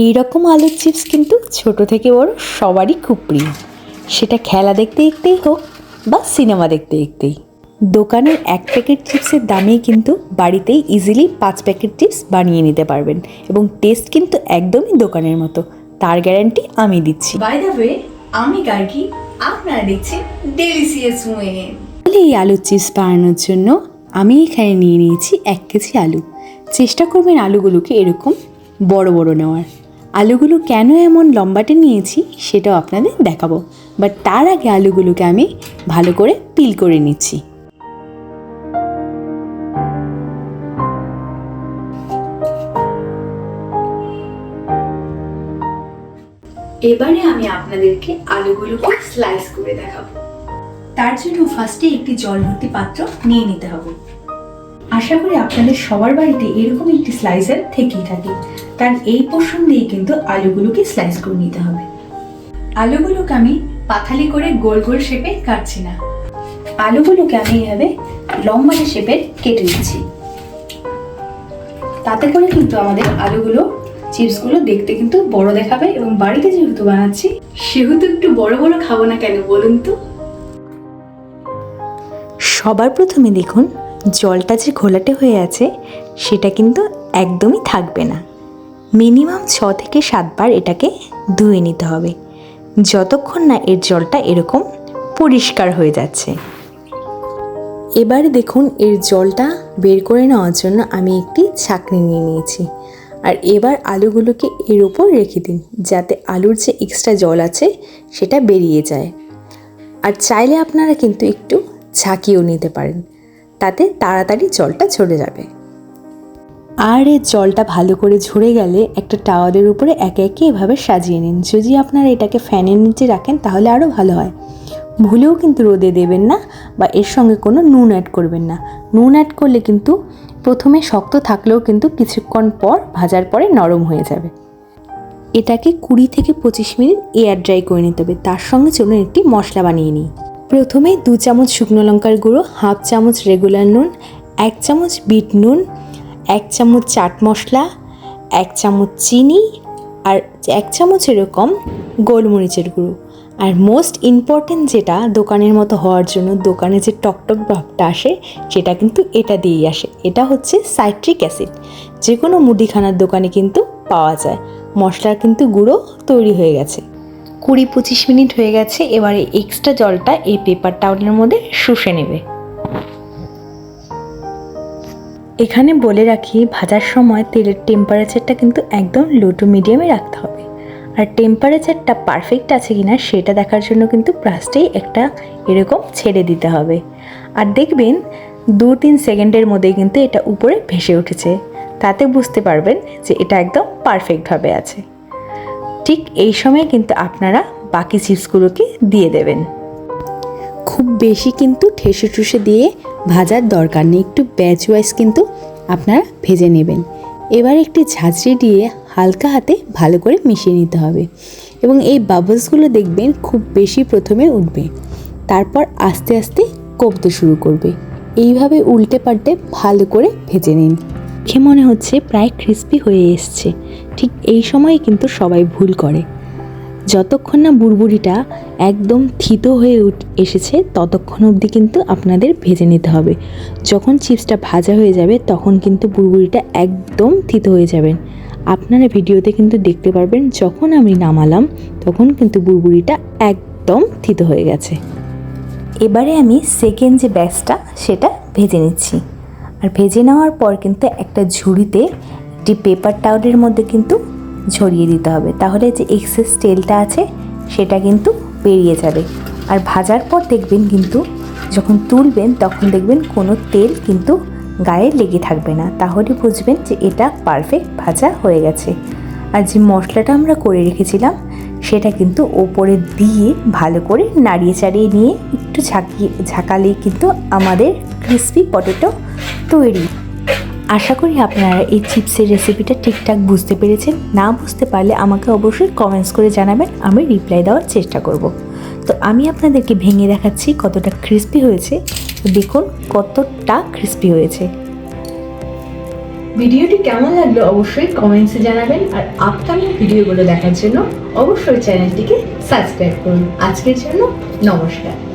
এই রকম আলুর চিপস কিন্তু ছোট থেকে বড় সবারই খুব প্রিয়। সেটা খেলা দেখতে দেখতেই হোক বা সিনেমা দেখতে দেখতেই। দোকানের এক প্যাকেট চিপসের দামেই কিন্তু বাড়িতেই ইজিলি পাঁচ প্যাকেট চিপস বানিয়ে নিতে পারবেন এবং টেস্ট কিন্তু একদমই দোকানের মতো তার গ্যারান্টি আমি দিচ্ছি। বাই দ্য ওয়ে আমি গার্গি আপনারা দেখছেন ডেলিসিয়াস এই আলুর চিপস বানানোর জন্য আমি এখানে নিয়ে নিয়েছি এক কেজি আলু। চেষ্টা করবেন আলুগুলোকে এরকম বড় বড় নেওয়ার। আলুগুলো কেন এমন লম্বাটে নিয়েছি সেটাও আপনাদের দেখাবো। বাট তার আগে আলুগুলোকে আমি ভালো করে পিল করে নিচ্ছি। এবারে আমি আপনাদেরকে আলুগুলোকে স্লাইস করে দেখাবো। তার জন্য ফার্স্টে একটি জল ভর্তি পাত্র নিয়ে নিতে হবে। আশা করি আপনাদের সবার বাড়িতে এরকম একটি স্লাইসার থেকেই থাকে। কারণ এই পোর্শন দিয়ে কিন্তু আলুগুলোকে স্লাইস করে নিতে হবে। আলুগুলোকে আমি পাথালি করে গোল গোল শেপে কাটছি না। আলুগুলোকে আমি এভাবে লম্বাটে শেপে কেটে নিচ্ছি। তাতে করে কিন্তু আমাদের আলুগুলো, চিপসগুলো দেখতে কিন্তু বড় দেখাবে এবং বাড়িতে যেহেতু বানাচ্ছি, সেহেতু একটু বড় বড় খাব না কেন বলুন তো? সবার প্রথমে দেখুন জলটা যে ঘোলাটে হয়ে আছে, সেটা কিন্তু একদমই থাকবে না। মিনিমাম ছ থেকে সাতবার এটাকে ধুয়ে নিতে হবে। যতক্ষণ না এর জলটা এরকম পরিষ্কার হয়ে যাচ্ছে। এবারে দেখুন, এর জলটা বের করে নেওয়ার জন্য আমি একটি ছাঁকনি নিয়ে নিয়েছি। আর এবার আলুগুলোকে এর ওপর রেখে দিন, যাতে আলুর যে এক্সট্রা জল আছে, সেটা বেরিয়ে যায়। আর চাইলে আপনারা কিন্তু একটু ঝাঁকিয়েও নিতে পারেন। তাতে তাড়াতাড়ি জলটা ঝরে যাবে। আর এর জলটা ভালো করে ঝরে গেলে একটা টাওয়ালের উপরে একে একে এভাবে সাজিয়ে নিন। যদি আপনারা এটাকে ফ্যানের নিচে রাখেন তাহলে আরও ভালো হয়। ভুলেও কিন্তু রোদে দেবেন না বা এর সঙ্গে কোনো নুন অ্যাড করবেন না। নুন অ্যাড করলে কিন্তু প্রথমে শক্ত থাকলেও কিন্তু কিছুক্ষণ পর ভাজার পরে নরম হয়ে যাবে। এটাকে কুড়ি থেকে পঁচিশ মিনিট এয়ার ড্রাই করে নিতে হবে। তার সঙ্গে চলুন একটি মশলা বানিয়ে নিই। প্রথমে দু চামচ শুকনো লঙ্কার গুঁড়ো, হাফ চামচ রেগুলার নুন, এক চামচ বিট নুন, এক চামচ চাট মশলা, এক চামচ চিনি আর এক চামচ এরকম গোলমরিচের গুঁড়ো। আর মোস্ট ইম্পর্টেন্ট যেটা দোকানের মতো হওয়ার জন্য, দোকানে যে টকটক ভাবটা আসে, সেটা কিন্তু এটা দিয়েই আসে। এটা হচ্ছে সাইট্রিক অ্যাসিড। যে কোনো মুদিখানার দোকানে কিন্তু পাওয়া যায়। মশলার কিন্তু গুঁড়ো তৈরি হয়ে গেছে। কুড়ি পঁচিশ মিনিট হয়ে গেছে, এবারে এক্সট্রা জলটা এই পেপার টাওয়ালের মধ্যে শুষে নেবে। এখানে বলে রাখি, ভাজার সময় তেলের টেম্পারেচারটা কিন্তু একদম লো টু মিডিয়ামে রাখতে হবে। আর টেম্পারেচারটা পারফেক্ট আছে কিনা সেটা দেখার জন্য কিন্তু ব্রাশটাই একটা এরকম ছেড়ে দিতে হবে। আর দেখবেন দু তিন সেকেন্ডের মধ্যেই কিন্তু এটা উপরে ভেসে উঠেছে। তাতে বুঝতে পারবেন যে এটা একদম পারফেক্টভাবে আছে। ঠিক এই সময় কিন্তু আপনারা বাকি চিপসগুলোকে দিয়ে দেবেন। খুব বেশি কিন্তু ঠেসে ঠুসে দিয়ে ভাজার দরকার নেই। একটু ব্যাচ ওয়াইজ কিন্তু আপনারা ভেজে নেবেন। এবার একটি ঝাঁঝরি দিয়ে হালকা হাতে ভালো করে মিশিয়ে নিতে হবে এবং এই বাবলসগুলো দেখবেন খুব বেশি প্রথমে উঠবে, তারপর আস্তে আস্তে কমতে শুরু করবে। এইভাবে উল্টে পাল্টে ভালো করে ভেজে নিন। দেখে মনে হচ্ছে প্রায় ক্রিস্পি হয়ে এসছে। ঠিক এই সময়ে কিন্তু সবাই ভুল করে। যতক্ষণ না বুড়বুড়িটা একদম থিত হয়ে উঠ, এসেছে, ততক্ষণ অবধি কিন্তু আপনাদের ভেজে নিতে হবে। যখন চিপসটা ভাজা হয়ে যাবে, তখন কিন্তু বুড়বুড়িটা একদম থিতো হয়ে যাবেন। আপনারা ভিডিওতে কিন্তু দেখতে পারবেন, যখন আমি নামালাম, তখন কিন্তু বুড়বুড়িটা একদম থিত হয়ে গেছে। এবারে আমি সেকেন্ড যে ব্যাচটা সেটা ভেজে নিচ্ছি। আর ভেজে নেওয়ার পর কিন্তু একটা ঝুড়িতে একটি পেপার টাওয়ালের মধ্যে কিন্তু ঝরিয়ে দিতে হবে। তাহলে যে এক্সেস তেলটা আছে, সেটা কিন্তু বেরিয়ে যাবে। আর ভাজার পর দেখবেন কিন্তু, যখন তুলবেন, তখন দেখবেন কোনো তেল কিন্তু গায়ে লেগে থাকবে না। তাহলে বুঝবেন যে এটা পারফেক্ট ভাজা হয়ে গেছে। আর যে মশলাটা আমরা করে রেখেছিলাম, সেটা কিন্তু ওপরে দিয়ে ভালো করে নাড়িয়ে চাড়িয়ে নিয়ে একটু ঝাঁকিয়ে, ঝাঁকালেই কিন্তু আমাদের ক্রিসপি পটেটো তৈরি। আশা করি আপনারা এই চিপসের রেসিপিটা ঠিকঠাক বুঝতে পেরেছেন। না বুঝতে পারলে আমাকে অবশ্যই কমেন্টস করে জানাবেন, আমি রিপ্লাই দেওয়ার চেষ্টা করব। তো আমি আপনাদেরকে ভেঙে দেখাচ্ছি কতটা ক্রিস্পি হয়েছে। দেখুন কতটা ক্রিস্পি হয়েছে। ভিডিওটি কেমন লাগল অবশ্যই কমেন্টসে জানাবেন আর আপকামিং ভিডিওগুলো দেখার জন্য অবশ্যই চ্যানেলটিকে সাবস্ক্রাইব করুন। আজকের জন্য নমস্কার।